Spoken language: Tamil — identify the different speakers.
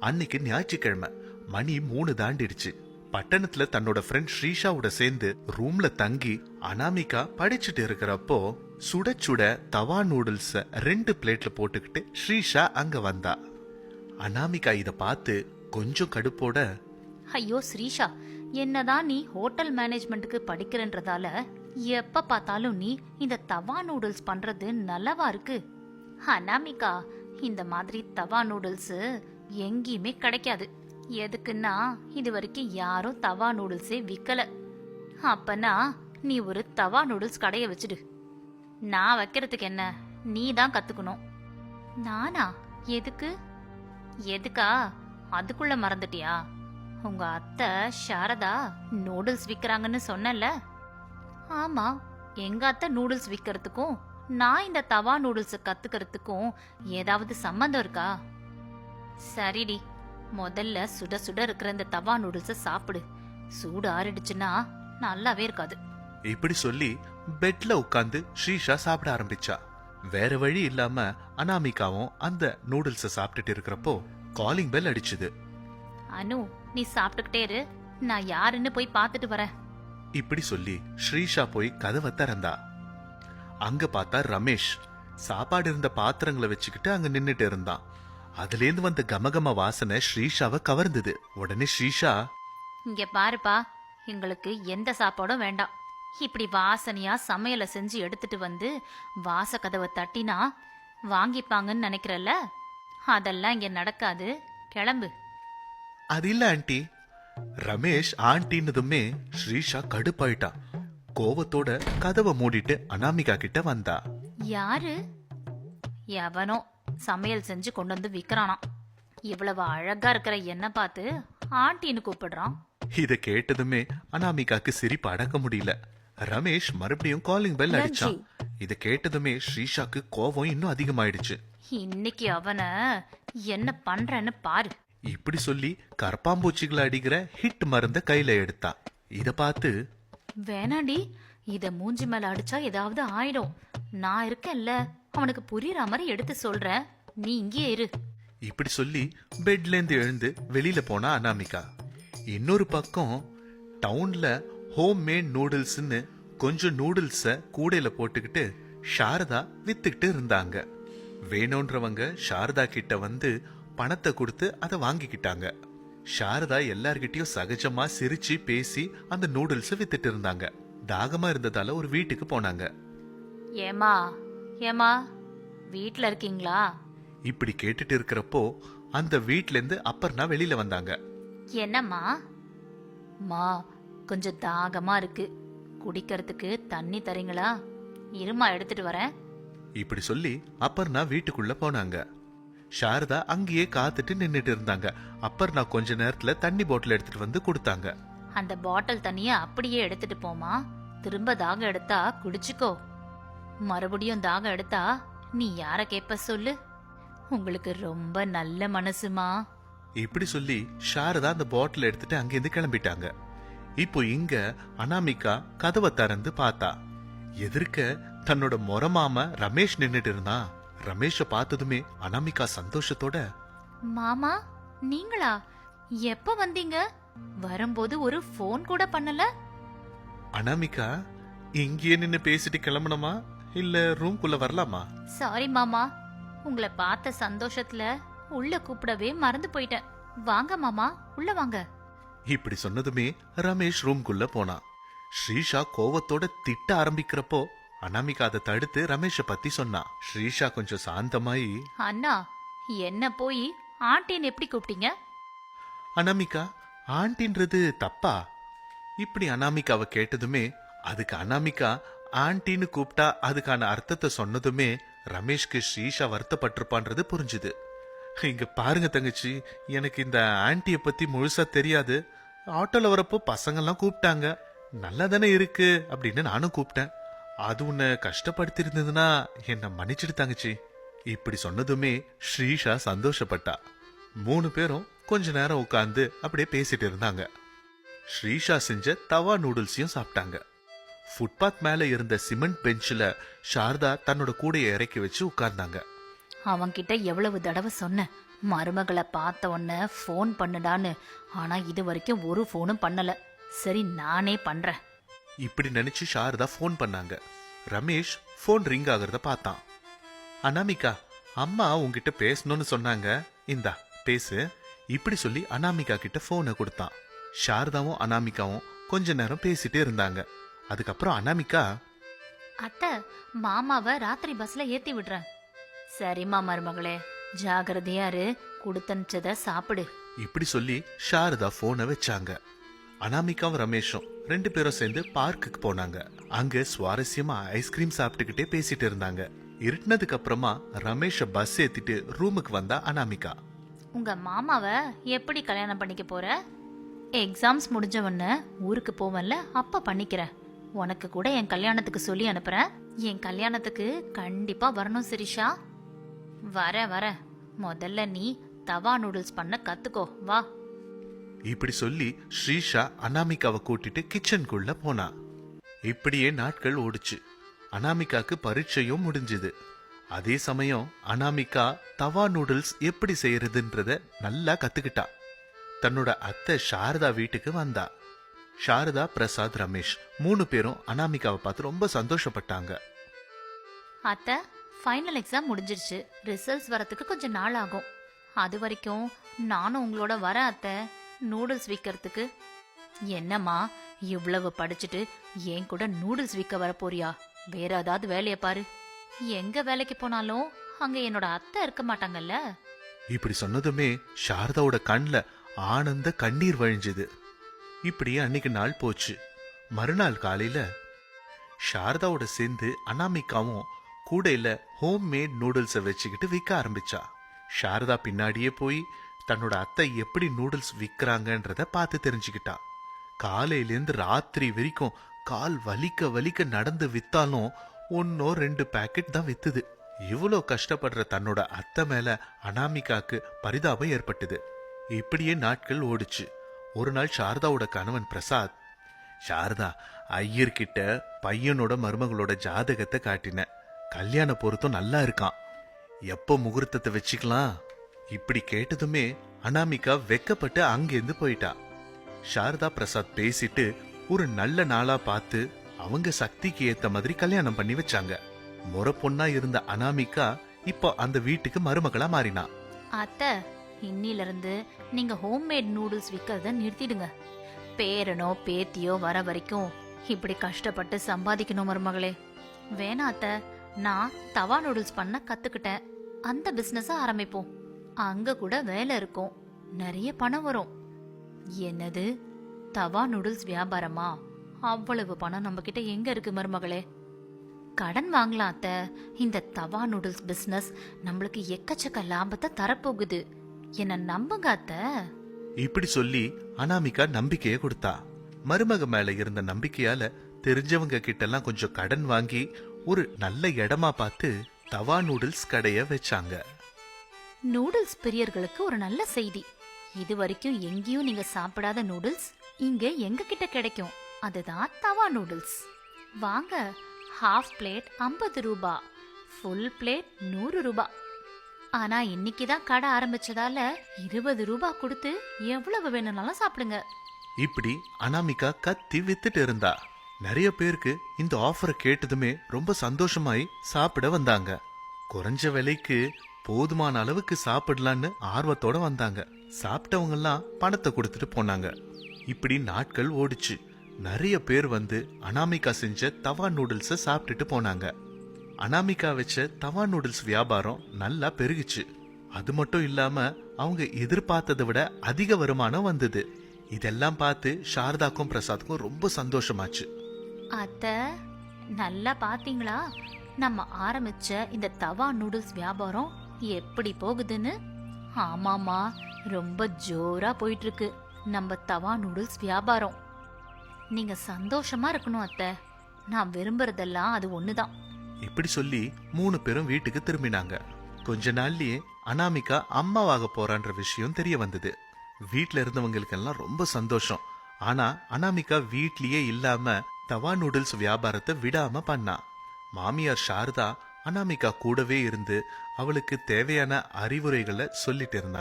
Speaker 1: அன்னைக்கு ஞாயிற்றுக்கிழமை மணி மூணு தாண்டிடுச்சு. பட்டணத்துல தன்னோட ஃப்ரெண்ட் ஸ்ரீஷாவோட சேர்ந்து ரூம்ல தங்கி அனாமிகா படிச்சுட்டு இருக்கிறப்போ சுட சுட தவா நூடுல்ஸ ரெண்டு பிளேட்ல போட்டுக்கிட்டு ஸ்ரீஷா அங்க வந்தா. அனாமிகா இத பார்த்து கொஞ்சம் கடுப்போட
Speaker 2: ஐயோ ஸ்ரீஷா என்னதான் நீ ஹோட்டல் மேனேஜ்மெண்ட்டுக்கு படிக்கிறன்றதால எப்ப பார்த்தாலும் நீ இந்த தவா நூடுல்ஸ் பண்றது நல்லவா இருக்கு? அனாமிகா இந்த மாதிரி தவா நூடுல்ஸ் எங்கேயுமே கிடைக்காது. எதுக்குன்னா இது வரைக்கும் யாரும் தவா நூடுல்ஸே விக்கல. அப்பனா நீ ஒரு தவா நூடுல்ஸ் கடைய வச்சுடு. நான் வைக்கிறதுக்கு என்ன? நீ தான் கத்துக்கணும். நானா? எதுக்கு? எதுக்கா? அதுக்குள்ள மறந்துட்டியா? உங்க அத்தை சாரதா நூடுல்ஸ் விக்கிறாங்கன்னு சொன்னல ஆமா எங்க அத்தை நூடுல்ஸ் விக்கிறதுக்கும் நான் இந்த தவா நூடுல்ஸ் கத்துக்கிறதுக்கும் ஏதாவது சம்மந்தம் இருக்கா? சரிடி. முதல்ல சுட சுட இருக்கிற இந்த தவா நூடுல்ஸ சாப்பிடு. சூடு ஆறிடுச்சுன்னா நல்லாவே இருக்காது.
Speaker 1: இப்படி சொல்லி பெட்ல உட்காந்து ஸ்ரீஷா சாப்பிட ஆரம்பிச்சா. வேற வழி இல்லாம அனாமிகாவும் அந்த நூடுல்ஸ சாப்பிட்டுட்டு இருக்கிறப்போ காலிங் பெல் அடிச்சுது.
Speaker 2: அனு நீ சாப்பிட்டுக்கிட்டே இரு. நான் யாருன்னு போய் பார்த்துட்டு வரேன்.
Speaker 1: இப்படி சொல்லி ஸ்ரீஷா போய் கதவை திறந்தா. அங்க பார்த்தா ரமேஷ் சாப்பாடு இருந்த பாத்திரங்களை வச்சுக்கிட்டு அங்க நின்னுட்டு இருந்தான். அதுலேருந்து வந்த கமகம வாசனை ஸ்ரீஷாவை கவர்ந்தது. உடனே ஸ்ரீஷா
Speaker 2: இங்க பாருப்பா எங்களுக்கு எந்த சாப்பாடும் வேண்டாம். இப்படி வாசனையா சமையலை செஞ்சு எடுத்துட்டு வந்து வாச கதவை தட்டினா வாங்கிப்பாங்கன்னு நினைக்கிறல்ல? அதெல்லாம் இங்க நடக்காது. கிளம்பு.
Speaker 1: அது இல்ல ஆண்டி. ரமேஷ் ஆண்டின்னதுமே ஸ்ரீஷா கடுப்பாயிட்டான் கோவத்தோட கதவை மூடிட்டு அனாமிகா கிட்ட வந்தா.
Speaker 2: யாரு? எவனோ. சமையல் செஞ்சு கொண்டு வந்து விக்கிறானாம். இவ்வளவு அழகா இருக்கிற என்ன பார்த்து ஆண்டின்னு கூப்பிடுறான்.
Speaker 1: இத கேட்டதுமே அனாமிகாக்கு சிரிப்பு அடக்க முடியல. ரமேஷ் மறுபடியும் காலிங் பெல் அடிச்சான். இத கேட்டதுமே ஸ்ரீஷாக்கு கோவம் இன்னும் அதிகமாயிடுச்சு.
Speaker 2: இன்னைக்கு அவனை என்ன பண்றேன்னு பாரு.
Speaker 1: இப்படி சொல்லி கரப்பாம்பூச்சிகளை அடிக்கிற ஹிட் மருந்த கையில எடுத்தா இத பார்த்து
Speaker 2: வேணாண்டி இத மூஞ்சி மேல அடிச்சா ஏதாவது ஆயிடும். நான் இருக்கேன்ல. அவனுக்கு புரியுற மாதிரி எடுத்து சொல்றேன் நீ இங்கேயே இரு.
Speaker 1: இப்படி சொல்லி பெட்ல இருந்து எழுந்து வெளியில போனா அனாமிகா. இன்னொரு பக்கம் டவுன்ல ஹோம் மேட் நூடுல்ஸ்னு கொஞ்சம் நூடுல்ஸ கூடையில போட்டுக்கிட்டு சாரதா வித்துக்கிட்டு இருந்தாங்க. வேணுன்றவங்க சாரதா கிட்ட வந்து பணத்தை கொடுத்து அதை வாங்கிக்கிட்டாங்க. சாரதா எல்லார்கிட்டயும் சகஜமா சிரிச்சு பேசி அந்த நூடுல்ஸ் வித்துட்டு இருந்தாங்க. தாகமா இருந்ததால ஒரு வீட்டுக்கு போனாங்க.
Speaker 2: ஏமா ஏமா வீட்ல இருக்கீங்களா?
Speaker 1: இப்படி கேட்டுட்டு இருக்கிறப்போ அந்த வீட்ல இருந்து அப்பர்னா வெளியில வந்தாங்க.
Speaker 2: என்னம்மா? மா கொஞ்சம் தாகமா இருக்கு. குடிக்கிறதுக்கு தண்ணி தரீங்களா? இருமா எடுத்துட்டு வரேன்.
Speaker 1: இப்படி சொல்லி அப்பர்னா வீட்டுக்குள்ள போனாங்க. சாரதா அங்கேயே காத்துட்டு நின்னுட்டு இருந்தாங்க. அப்பர்னா கொஞ்ச நேரத்துல தண்ணி பாட்டில் எடுத்துட்டு வந்து கொடுத்தாங்க.
Speaker 2: அந்த பாட்டில் தண்ணிய அப்படியே எடுத்துட்டு போமா திரும்ப தாகம் எடுத்தா குடிச்சுக்கோ. மறுபடியும் தாகம் எடுத்தா நீ யார கேப்ப சொல்லு? உங்களுக்கு ரொம்ப நல்ல மனசுமா?
Speaker 1: இப்படி சொல்லி சாரதா அந்த பாட்டில் எடுத்துட்டு அங்கிருந்து கிளம்பிட்டாங்க. இப்போ இங்க அனாமிகா கதவை திறந்து பார்த்தா. எதிர்க்க தன்னோட மொரமாம ரமேஷ் நின்னுட்டு இருந்தான் ரமேஷ பார்த்ததுமே அனாமிகா சந்தோஷத்தோட
Speaker 2: மாமா நீங்களா? எப்ப வந்தீங்க? வரும்போது ஒரு ஃபோன் கூட பண்ணல?
Speaker 1: அனாமிகா இங்கேயே நின்னு பேசிட்டு கிளம்பணுமா? இல்ல ரூம்குள்ள வரலாமா?
Speaker 2: சாரி மாமா. உங்களை பார்த்த சந்தோஷத்துல உள்ள கூப்பிடவே மறந்து போயிட்டேன். வாங்க மாமா. உள்ள வாங்க.
Speaker 1: இப்படி சொன்னதுமே ரமேஷ் ரூம்குள்ள போனான். ஸ்ரீஷா கோவத்தோட திட்ட ஆரம்பிக்கிறப்போ அனாமிகா அதை தடுத்து ரமேஷ பத்தி சொன்னா ஸ்ரீஷா கொஞ்சம் சாந்தமாயி
Speaker 2: அண்ணா என்ன போய் ஆண்டின்னு எப்படி கூப்பிட்டீங்க?
Speaker 1: அனாமிகா ஆண்டின்றது தப்பா? இப்படி அனாமிகாவை கேட்டதுமே அதுக்கு அனாமிகா ஆண்டின்னு கூப்பிட்டா அதுக்கான அர்த்தத்தை சொன்னதுமே ரமேஷ்க்கு ஸ்ரீஷா வருத்தப்பட்டிருப்பான்றது புரிஞ்சுது. இங்க பாருங்க தங்கச்சி எனக்கு இந்த ஆன்டியை பத்தி முழுசா தெரியாது. ஆட்டோல வரப்போ பசங்கெல்லாம் கூப்பிட்டாங்க. நல்லா தானே இருக்கு அப்படின்னு நானும் கூப்பிட்டேன். அது உன்னை கஷ்டப்படுத்தி இருந்ததுன்னா என்ன மன்னிச்சிடு தங்கச்சி. இப்படி சொன்னதுமே ஸ்ரீஷா சந்தோஷப்பட்டா. மூணு பேரும் கொஞ்ச நேரம் உட்காந்து அப்படியே பேசிட்டு இருந்தாங்க. ஸ்ரீஷா செஞ்ச தவா நூடுல்ஸையும் சாப்பிட்டாங்க. ஃபுட்பாத் மேல இருந்த சிமெண்ட் பெஞ்சில சாரதா தன்னோட கூடையை இறக்கி வச்சு உட்கார்ந்தாங்க.
Speaker 2: அவன்கிட்ட எவ்வளவு தடவை சொன்னேன் மருமகளை பார்த்த உடனே ஃபோன் பண்ணுடான்னு. ஆனா இது வரைக்கும் ஒரு ஃபோனும் பண்ணல. சரி நானே பண்றேன்.
Speaker 1: இப்படி நினைச்சு சாரதா ஃபோன் பண்ணாங்க. ரமேஷ் ஃபோன் ரிங் ஆகுறத பார்த்தான். அனாமிகா அம்மா உன்கிட்ட பேசணும்னு சொன்னாங்க. இந்தா பேசு. இப்படி சொல்லி அனாமிகா கிட்ட போனை கொடுத்தான். சாரதாவும் அனாமிகாவும் கொஞ்ச நேரம் பேசிட்டே இருந்தாங்க. அதுக்கப்புறம் அனாமிகா
Speaker 2: அத்தை மாமாவை ராத்திரி பஸ்ல ஏத்தி விடுறேன். சரிம்மா மருமகளே ஜாகிரதையா இரு கொடுத்தனுச்சத சாப்பிடு.
Speaker 1: இப்படி சொல்லி சாரதா போனை வச்சாங்க. அனாமிகாவும் ரமேஷும் ரெண்டு பேரும் சேர்ந்து பார்க்குக்கு போனாங்க. அங்க சுவாரஸ்யமா ஐஸ்கிரீம் சாப்பிட்டுக்கிட்டே பேசிட்டு இருந்தாங்க. இருட்டினதுக்கு அப்புறமா ரமேஷ பஸ் ஏத்திட்டு ரூமுக்கு வந்தா அனாமிகா.
Speaker 2: உங்க மாமாவை எப்படி கல்யாணம் பண்ணிக்க போற? எக்ஸாம்ஸ் முடிஞ்சவொன்ன ஊருக்கு போவன்ல அப்ப பண்ணிக்கிறேன். உனக்கு கூட என் கல்யாணத்துக்கு சொல்லி அனுப்புறேன். என் கல்யாணத்துக்கு கண்டிப்பா வரணும் சிரிஷா. வர வர. முதல்ல நீ தவா நூடுல்ஸ் பண்ண கத்துக்கோ. வா.
Speaker 1: இப்படி சொல்லி ஸ்ரீஷா அனாமிகாவை கூட்டிட்டு கிச்சனுக்குள்ள போனா. இப்படியே நாட்கள் ஓடுச்சு. அனாமிகாக்கு பரீட்சையும் முடிஞ்சுது. அதே சமயம் அனாமிகா தவா நூடுல்ஸ் எப்படி செய்யறதுன்றத நல்லா கத்துக்கிட்டா. தன்னோட அத்தை சாரதா வீட்டுக்கு வந்தா. சாரதா பிரசாத் ரமேஷ் மூணு பேரும் அனாமிகாவை பார்த்து ரொம்ப சந்தோஷப்பட்டாங்க.
Speaker 2: அத்தை ஃபைனல் எக்ஸாம் முடிஞ்சிருச்சு. ரிசல்ட்ஸ் வரதுக்கு கொஞ்சம் நாள் ஆகும். அது வரைக்கும் நானும் உங்களோட வர அத்தை. நூடுல்ஸ் விற்கிறதுக்கு என்னம்மா இவ்வளவு படிச்சுட்டு என் கூட நூடுல்ஸ் விற்க வர போறியா? வேற ஏதாவது வேலையை பாரு. எங்க வேலைக்கு போனாலும் அங்க என்னோட அத்தை இருக்க மாட்டாங்கல்ல?
Speaker 1: இப்படி சொன்னதுமே சாரதாவோட கண்ல ஆனந்த கண்ணீர் வழிஞ்சுது. இப்படியே அன்னைக்கு நாள் போச்சு. மறுநாள் காலையில சாரதாவோட சேர்ந்து அனாமிகாவும் கூடையில ஹோம் மேட் நூடுல்ஸை வச்சுக்கிட்டு விற்க ஆரம்பிச்சா. சாரதா பின்னாடியே போய் தன்னோட அத்தை எப்படி நூடுல்ஸ் விற்கிறாங்கன்றத பார்த்து தெரிஞ்சுக்கிட்டா. காலையிலேருந்து ராத்திரி வரைக்கும் கால் வலிக்க வலிக்க நடந்து வித்தாலும் ஒன்னோ ரெண்டு பாக்கெட் தான் வித்துது. இவ்வளோ கஷ்டப்படுற தன்னோட அத்தை மேல அனாமிகாக்கு பரிதாபம் ஏற்பட்டது. இப்படியே நாட்கள் ஓடுச்சு. ஒரு நாள் சாரதாவோட கணவன் பிரசாத் சாரதா ஐயர்கிட்ட பையனோட மருமகளோட ஜாதகத்தை காட்டின. கல்யாண பொருத்தம் நல்லா இருக்கான் எப்போ முகூர்த்தத்தை வச்சுக்கலாம்? இப்படி கேட்டதுமே அனாமிகா வெக்கப்பட்டு அங்கேருந்து போயிட்டா. சாரதா பிரசாத் பேசிட்டு ஒரு நல்ல நாளா பார்த்து அவங்க சக்திக்கு ஏத்த மாதிரி கல்யாணம் பண்ணி வச்சாங்க. முறை பொண்ணா இருந்த அனாமிகா இப்போ அந்த வீட்டுக்கு மருமகளா மாறினா.
Speaker 2: அத்தை இன்னிலிருந்து நீங்க ஹோம்மேட் நூடுல்ஸ் விற்கிறத நிறுத்திடுங்க. பேரனோ பேத்தியோ வர வரைக்கும் இப்படி கஷ்டப்பட்டு சம்பாதிக்கணும் மருமகளே. வேணாத்த நான் தவா நூடுல்ஸ் பண்ண கத்துக்கிட்டேன். அந்த பிசினஸ் ஆரம்பிப்போம். அங்க கூட வேலை இருக்கும். நிறைய பணம் வரும். என்னது? தவா நூடுல்ஸ் வியாபாரமா? அவ்வளவு பணம் நம்ம கிட்ட எங்க இருக்கு மருமகளே? கடன் வாங்கலாம் அத்தை. இந்த தவா நூடுல்ஸ் பிசினஸ் நம்மளுக்கு எக்கச்சக்க லாபத்தை தரப்போகுது. என்ன நம்புங்க அத்தை?
Speaker 1: இப்படி சொல்லி அனாமிகா நம்பிக்கையை கொடுத்தா. மருமக மேல இருந்த நம்பிக்கையால தெரிஞ்சவங்க கிட்ட எல்லாம் கொஞ்சம் கடன் வாங்கி ஒரு நல்ல இடமா பார்த்து தவா நூடுல்ஸ் கடைய வச்சாங்க.
Speaker 2: நூடுல்ஸ் பிரியர்களுக்கு ஒரு நல்ல செய்தி. இது வரைக்கும் எங்கேயும் நீங்க சாப்பிடாத நூடுல்ஸ் இங்க எங்க கிட்ட கிடைக்கும். அதுதான் தவா நூடுல்ஸ். வாங்க ஹாஃப் பிளேட் ஐம்பது ரூபா. ஃபுல் பிளேட் நூறு ரூபா. ஆனா இன்னைக்கு தான் கடை ஆரம்பிச்சதால இருபது ரூபா கொடுத்து எவ்வளவு வேணும்னாலும் சாப்பிடுங்க.
Speaker 1: இப்படி அனாமிகா கத்தி வித்துட்டு இருந்தா. நிறைய பேருக்கு இந்த ஆஃபரை கேட்டதுமே ரொம்ப சந்தோஷமாய் சாப்பிட வந்தாங்க. குறைஞ்ச விலைக்கு போதுமான அளவுக்கு சாப்பிடலான்னு ஆர்வத்தோட வந்தாங்க. சாப்பிட்டவங்கெல்லாம் பணத்தை கொடுத்துட்டு போனாங்க. இப்படி நாட்கள் ஓடிச்சு. நிறைய பேர் வந்து அனாமிகா செஞ்ச தவா நூடுல்ஸை சாப்பிட்டுட்டு போனாங்க. அனாமிகா வச்ச தவா நூடுல்ஸ் வியாபாரம் நல்லா பெருகுச்சு. அது மட்டும் இல்லாம அவங்க எதிர்பார்த்ததை விட அதிக வருமானம் வந்தது. இதெல்லாம் பார்த்து சாரதாக்கும் பிரசாத்துக்கும் ரொம்ப சந்தோஷமாச்சு.
Speaker 2: அத்த நல்லா பாத்தீங்களா? நம்ம ஆரம்பிச்ச இந்த தவா நூடுல்ஸ் வியாபாரம் எப்படி போகுதுன்னு? ஆமாமா ரொம்ப ஜோரா போயிட்டு இருக்கு நம்ம தவா நூடுல்ஸ் வியாபாரம். நீங்க சந்தோஷமா இருக்கணும் அத்தை. நான் விரும்புறதெல்லாம் அது ஒண்ணுதான்.
Speaker 1: இப்படி சொல்லி மூணு பேரும் வீட்டுக்கு திரும்பினாங்க. கொஞ்ச நாள்லயே அனாமிகா அம்மாவாக போறான்ற விஷயம் தெரிய வந்தது. வீட்டுல இருந்தவங்களுக்கெல்லாம் ரொம்ப சந்தோஷம். ஆனா அனாமிகா வீட்லயே இல்லாம தவா நூடுல்ஸ் வியாபாரத்தை விடாம பண்ணா. மாமியார் சாரதா அனாமிகா கூடவே இருந்து அவளுக்கு தேவையான அறிவுரைகளை சொல்லிட்டு இருந்தா.